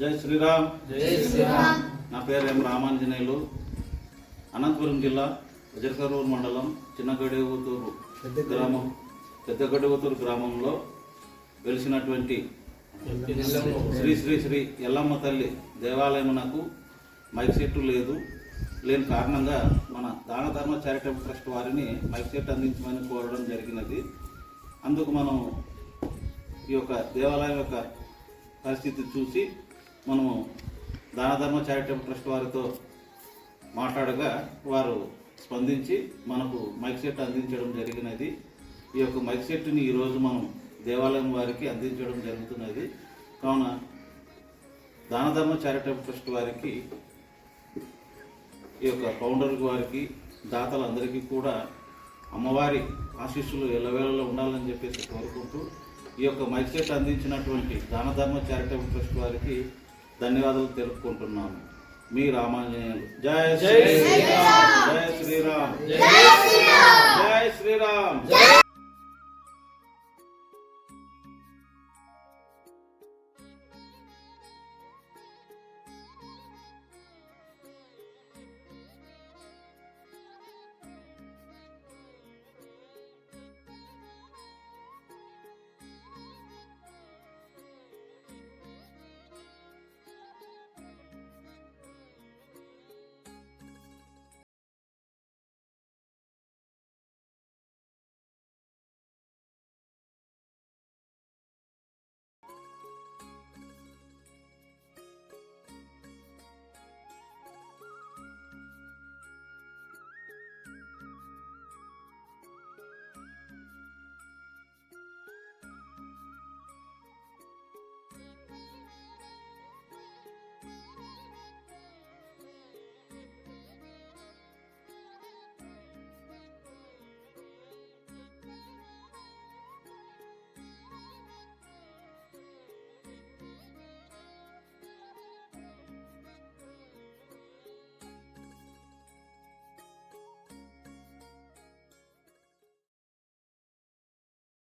జై శ్రీరామ్. జై శ్రీరామ్. నా పేరు ఎం రామాంజనేయులు. అనంతపురం జిల్లా విజయకరూరు మండలం చిన్నగడివతూరు గ్రామం. పెద్దగడివతూరు గ్రామంలో వెలిసినటువంటి శ్రీ శ్రీ శ్రీ ఎల్లమ్మ తల్లి దేవాలయమునకు మైక్ సెట్టు లేదు. లేని కారణంగా మన దాన ధర్మ చారిటబుల్ ట్రస్ట్ వారిని మైక్ సెట్ అందించమని కోరడం జరిగినది. అందుకు మనం ఈ యొక్క దేవాలయం యొక్క పరిస్థితి చూసి మనము దానధర్మ చారిటబుల్ ట్రస్ట్ వారితో మాట్లాడగా వారు స్పందించి మనకు మైక్ సెట్ అందించడం జరిగినది. ఈ యొక్క మైక్ సెట్ని ఈరోజు మనం దేవాలయం వారికి అందించడం జరుగుతున్నది. కావున దానధర్మ చారిటబుల్ ట్రస్ట్ వారికి ఈ యొక్క ఫౌండర్ వారికి దాతలందరికీ కూడా అమ్మవారి ఆశీస్సులు ఎల్లవేళలో ఉండాలని చెప్పేసి కోరుకుంటూ ఈ యొక్క మైక్ చేత అందించినటువంటి దాన ధర్మ చారిటబుల్ ట్రస్ట్ వారికి ధన్యవాదాలు తెలుపుకుంటున్నాను మీ రామాంజనేయులు. జయ జయ శ్రీరామ్. జయ శ్రీరామ్. జయ శ్రీరామ్. జయ శ్రీరామ్.